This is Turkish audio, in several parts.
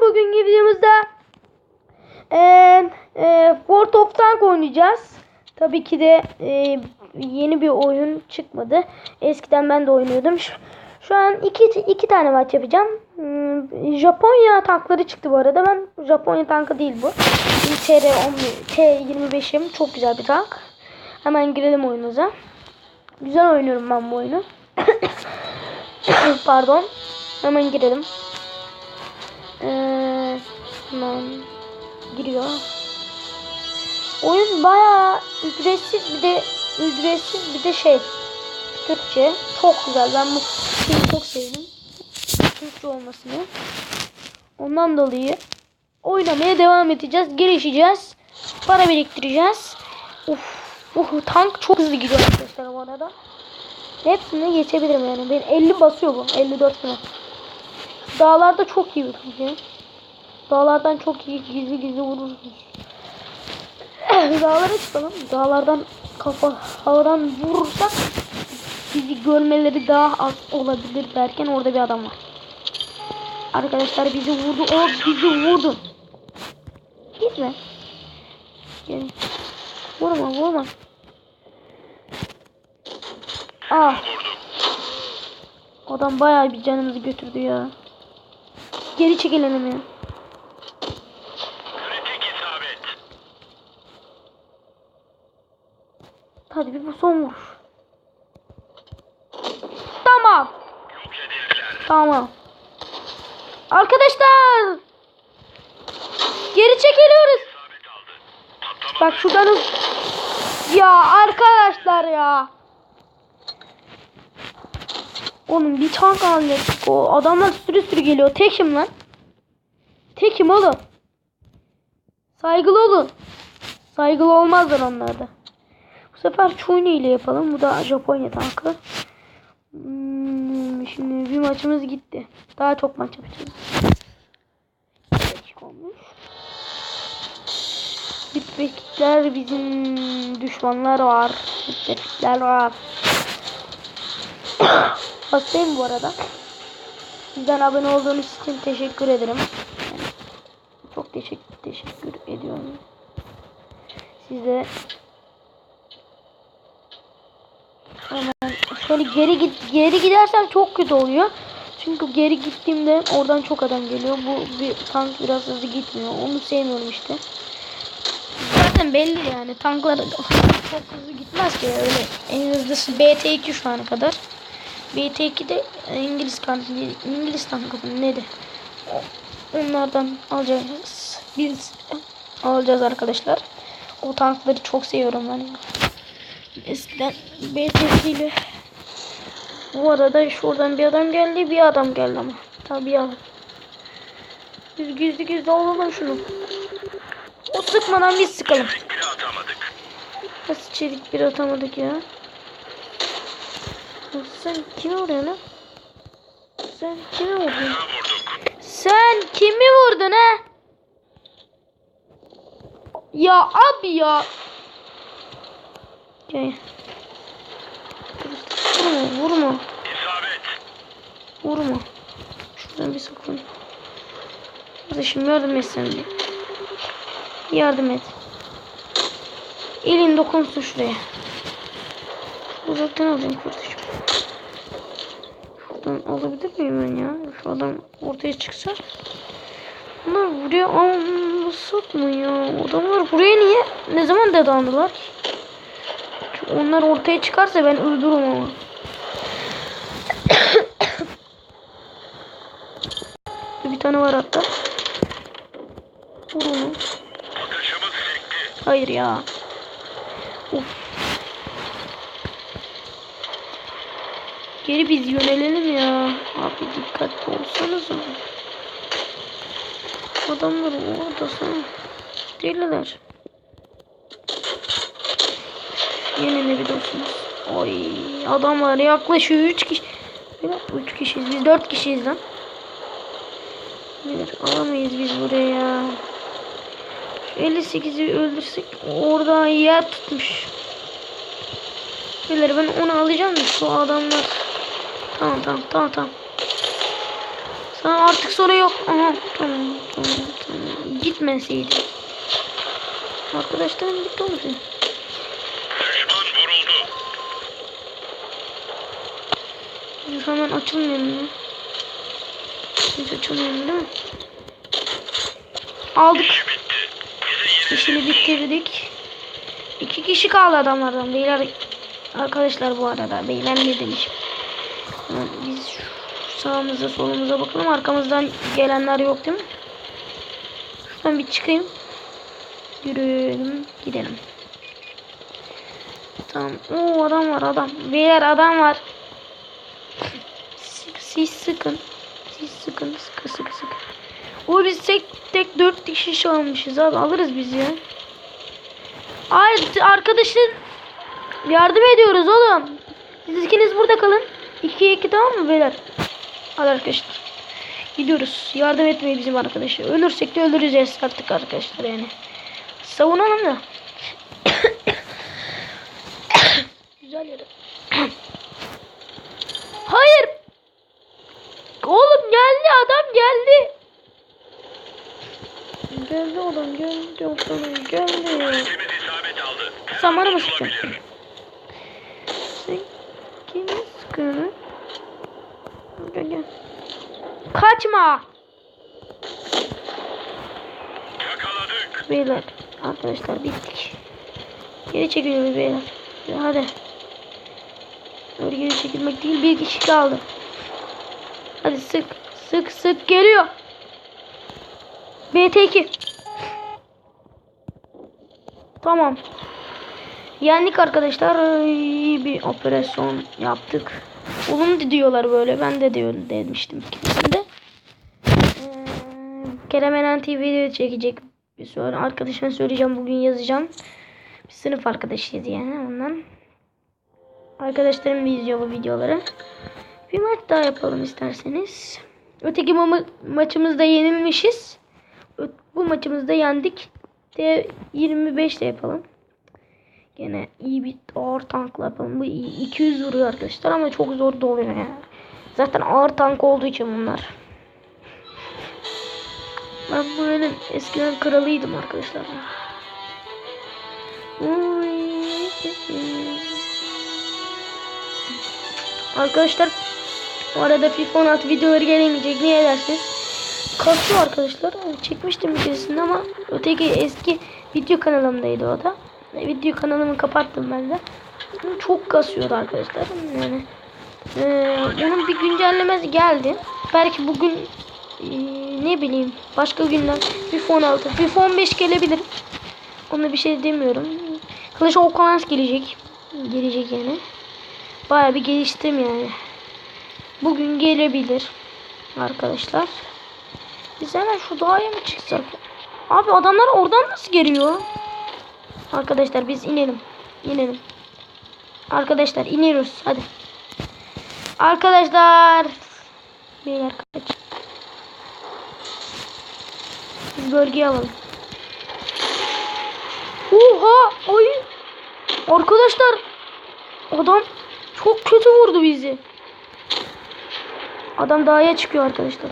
Bugünkü videomuzda e, e, World of Tank oynayacağız. Tabii ki de e, yeni bir oyun çıkmadı. Eskiden ben de oynuyordum. Şu, şu an iki, iki tane maç yapacağım. Hmm, Japonya tankları çıktı bu arada. Ben Japonya tankı değil bu. TR-11 T25'im. Çok güzel bir tank. Hemen girelim oyunumuza. Güzel oynuyorum ben bu oyunu. Pardon. Hemen girelim. Ee, hemen giriyor. Oyun bayağı ücretsiz bir de ücretsiz bir de şey Türkçe çok güzel. Ben bu şeyi çok sevdim. Türkçe olmasını. Ondan dolayı oynamaya devam edeceğiz. Gelişeceğiz. Para biriktireceğiz. Uf, uh, tank çok hızlı gidiyor arkadaşlar bu arada. Hepsine geçebilirim yani. Ben 50 basıyor bu. 54 mi? Dağlarda çok iyi bir tank Dağlardan çok iyi gizli gizli vururuz. Dağlara çıkalım. Dağlardan kafa havadan vurursak bizi görmeleri daha az olabilir derken orada bir adam var. Arkadaşlar bizi vurdu. O bizi vurdu. Gitme. Gel. Vurma vurma. Ah. Adam bayağı bir canımızı götürdü ya. Geri çekilelim ya. Hadi bir bu son vuruş. Tamam. Tamam. Arkadaşlar. Geri çekiliyoruz. Bak şuradan Ya arkadaşlar ya. Oğlum bir tank hallettik o. Adamlar sürü sürü geliyor. Tekim lan. Tekim oğlum. Saygılı olun. Saygılı olmazlar onlar da. Bu sefer Chuni ile yapalım. Bu da Japonya tankı. Hmm, şimdi bir maçımız gitti. Daha çok maç yapacağız. Dakika olmuş. Bitbekler bizim düşmanlar var. Bitbekler var. Hastayım bu arada. Sizden abone olduğunuz için teşekkür ederim. Çok teşekkür teşekkür ediyorum. Size şöyle geri git geri gidersem çok kötü oluyor. Çünkü geri gittiğimde oradan çok adam geliyor. Bu bir tank biraz hızlı gitmiyor. Onu sevmiyorum işte. Zaten belli yani tanklar çok hızlı gitmez ki öyle en hızlısı BT2 şu ana kadar. BT2 de İngiliz tankı İngiliz tankı neydi? O- Onlardan alacağız. Biz alacağız arkadaşlar. O tankları çok seviyorum ben. Eskiden BT2 ile bu arada şuradan bir adam geldi, bir adam geldi ama. Tabii adam. Biz gizli gizli alalım şunu. O sıkmadan biz sıkalım. Nasıl çelik bir atamadık ya? Sen kimi vuruyorsun lan? Sen kimi vurdun? Ha. Sen kimi vurdun ha? Ya abi ya. Gel. Vurma vurma. Vurma. Şuradan bir sakın. Kardeşim yardım et sen. Yardım et. Elin dokunsun şuraya. Uzaktan alayım kardeşim. Şuradan alabilir miyim ben ya? Şu adam ortaya çıksa. Bunlar buraya almasak mı ya? Adamlar buraya niye? Ne zaman dadandılar? Çünkü onlar ortaya çıkarsa ben öldürürüm ama. Bir tane var hatta. Vur onu. Hayır ya. Of. Geri biz yönelelim ya. Abi dikkatli olsanız Adamlar orada sana. Deliler. Yenilebiliyorsunuz. Oy adamlar yaklaşıyor 3 kişi. 3 kişiyiz biz 4 kişiyiz lan. Bir alamayız biz buraya ya. 58'i öldürsek orada yer tutmuş. Beyler ben onu alacağım da şu adamlar. Tamam tamam tamam tamam. Tamam artık sonra yok. Aha tamam tamam tamam. Gitmeseydi. Arkadaşlarım gitti senin. Düşman vuruldu. Hemen açılmıyor mu? Hiç açılmıyor değil mi? Aldık. İşini bitirdik. İki kişi kaldı adamlardan. Beyler arkadaşlar bu arada. Beyler ne demiş? Biz sağımıza solumuza bakalım. Arkamızdan gelenler yok değil mi? Şuradan bir çıkayım. Yürüyelim. Gidelim. Tamam. Oo adam var adam. Beyler adam var. Siz sıkın. Siz sıkın. Sıkı sıkı sıkı. O biz tek tek dört kişi almışız abi. Alırız biz ya. Ay arkadaşın yardım ediyoruz oğlum. Siz ikiniz burada kalın. 2'ye 2 tamam mı beyler? Hadi arkadaşlar. Gidiyoruz. Yardım etmeyi bizim arkadaşı. Ölürsek de öldüreceğiz artık arkadaşlar yani. Savunalım da. Güzel yere. Hayır. Oğlum geldi adam geldi. Geldi adam geldi geldi. Sen bana mı sıkacaksın? Olabilir. Sen kimi sıkıyorsun? Gel gel. Kaçma. Yakaladık. Beyler arkadaşlar bittik. Geri çekiliyoruz beyler. Hadi. Öyle geri çekilmek değil bir kişi kaldı. Hadi sık sık sık geliyor. BT2. Tamam. Yendik arkadaşlar. İyi bir operasyon yaptık. Olumlu diyorlar böyle. Ben de diyor demiştim kendisinde. Kerem Eren TV'de çekecek bir sonra arkadaşına söyleyeceğim bugün yazacağım. Bir sınıf arkadaşıyız yani ondan. Arkadaşlarım bir izliyor bu videoları. Bir maç daha yapalım isterseniz. Öteki ma maçımızda yenilmişiz. Bu maçımızda yendik. De 25 de yapalım. Gene iyi bir ağır tankla yapalım. Bu iyi. 200 vuruyor arkadaşlar ama çok zor da oluyor yani. Zaten ağır tank olduğu için bunlar. Ben buranın eskiden kralıydım arkadaşlar. Arkadaşlar bu arada FIFA 16 videoları gelemeyecek. Niye dersiniz? Kasıyor arkadaşlar. Çekmiştim keresinde ama öteki eski video kanalımdaydı o da. Video kanalımı kapattım ben de. Çok kasıyordu arkadaşlar. Yani ee, onun bir güncellemesi geldi. Belki bugün ee, ne bileyim başka günler FIFA 16, FIFA 15 gelebilir. Ona bir şey demiyorum. Clash of Clans gelecek. Gelecek yani. Baya bir geliştim yani. Bugün gelebilir arkadaşlar. Biz hemen şu dağa mı çıksak? Abi adamlar oradan nasıl geliyor? Arkadaşlar biz inelim. İnelim. Arkadaşlar iniyoruz. Hadi. Arkadaşlar. Beyler kaç. Biz bölgeyi alalım. Oha! Ay! Arkadaşlar adam çok kötü vurdu bizi. Adam dağa çıkıyor arkadaşlar.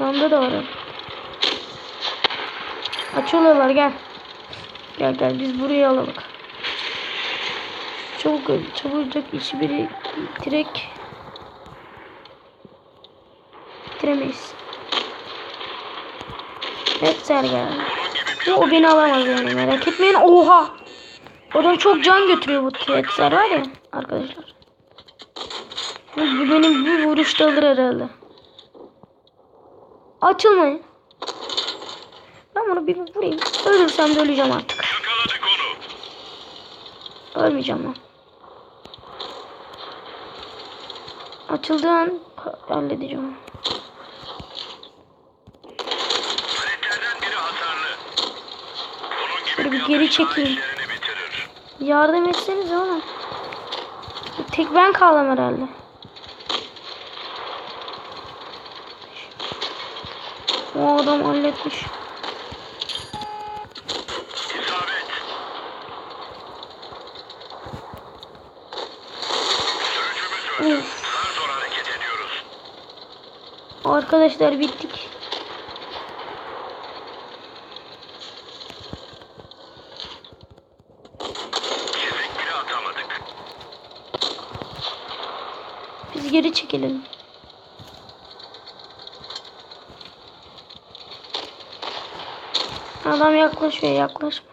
Yanında da var. o. Açıyorlar gel. Gel gel biz burayı alalım. Çabuk çabucak işi biri direkt bitiremeyiz. Evet Sergen. O beni alamaz yani merak etmeyin. Oha! Adam çok can götürüyor bu Tetser var ya arkadaşlar. Bu benim bir vuruşta alır herhalde. Açılmayın. Ben bunu bir vurayım. Ölürsem de öleceğim artık. Ölmeyeceğim ben. Açıldığı an halledeceğim. Paletlerden biri hasarlı. Onun gibi Şöyle bir bir geri çekeyim. Yardım etseniz oğlum. Tek ben kaldım herhalde. O adam halletmiş. Arkadaşlar bittik. Çizik bile atamadık. Biz geri çekelim. Adam yaklaşıyor yaklaşma.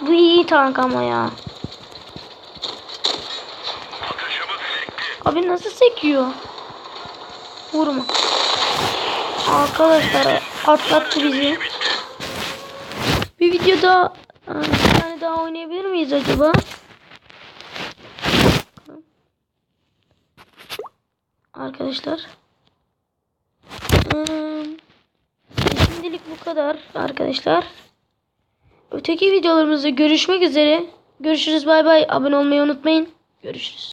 Bu iyi tank ama ya. Abi nasıl sekiyor? Vurma. Arkadaşlar atlattı bizi. Bir videoda e, bir tane daha oynayabilir miyiz acaba? Arkadaşlar. Hmm, Şimdilik bu kadar arkadaşlar. Öteki videolarımızda görüşmek üzere. Görüşürüz bay bay. Abone olmayı unutmayın. Görüşürüz.